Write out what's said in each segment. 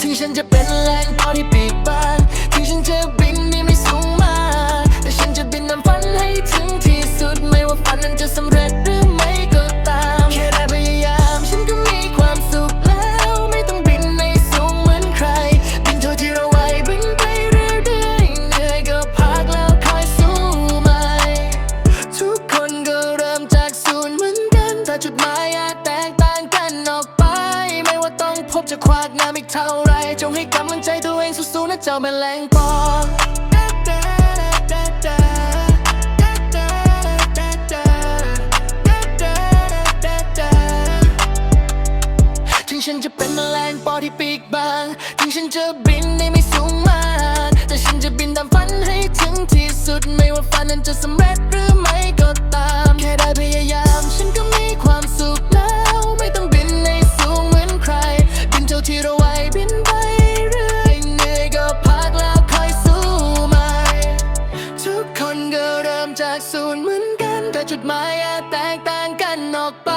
ถึงฉันจะเป็นแรงพอที่ปีกบานถึงฉันจะบินนี่ไม่สูงมากแต่ฉันจะบินนำฝันให้ถึงที่สุดไม่ว่าฝันนั้นจะสำเร็จหรือไม่ก็ตามแค่ได้พยายามฉันก็มีความสุขแล้ว ไม่ต้องบินในสูงเหมือนใคร บินเท่าที่เราไหวบินไปเรื่อยๆเหนื่อยก็พักแล้วคอยสู้ใหม่ทุกคนก็เริ่มจากศูนย์เหมือนกันแต่จุดหมายอาจ บจะขวากน้ำอีกเท่าไร จงให้กำลังใจตัวเองสู้ๆนะเจ้าแมลงปอถึงฉันจะเป็นแมลงปอที่ปีกบาง ถึงฉันจะบินได้ไม่สูงมาก แต่ฉันจะบินตามฝันให้ถึงที่สุด ไม่ว่าฝันนั้นจะสำเร็จหรือไม่ คนก็เริ่มจากศูนย์เหมือนกัน แต่จุดหมายอาจแตกต่างกันออกไป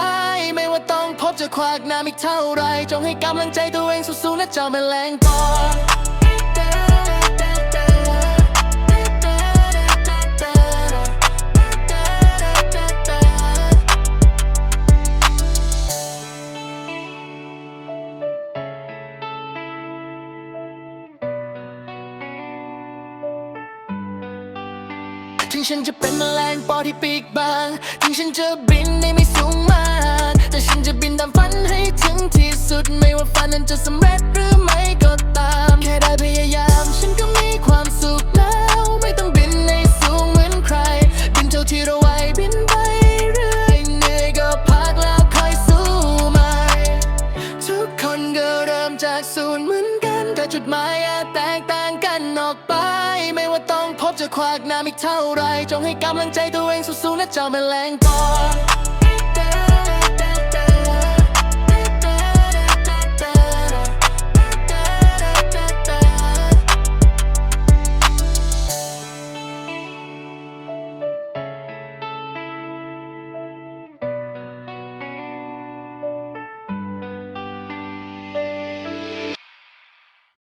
ไม่ว่าต้องพบจะขวากน้ำอีกเท่าไร จงให้กำลังใจตัวเองสู้ๆนะเจ้าแมลงปอ ถึงฉันจะเป็นแมลงปอที่ปีกบาง ถึงฉันจะบินได้ไม่สูงมาก จุดหมายอาแตกต่างกันออกไป ไม่ว่าต้องพบจะขวากน้ำอีกเท่าไร จงให้กำลังใจตัวเองสู้ๆนะเจ้าแมลงปอ